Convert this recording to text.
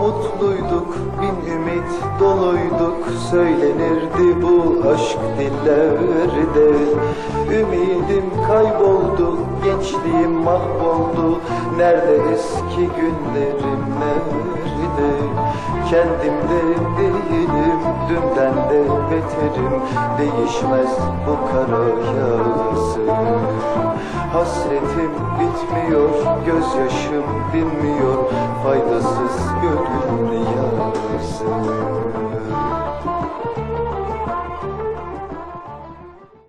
mutluyduk bin ümit doluyduk Söylenirdi bu aşk dillerde. Ümidim kayboldu gençliğim mahvoldu Nerede eski günlerim nerede? Kendimde değilim dünden de beterim Değişmez bu kara yazım Hasretim bitmiyor, gözyaşım dinmiyor. Faydasız gönlümde yalnızım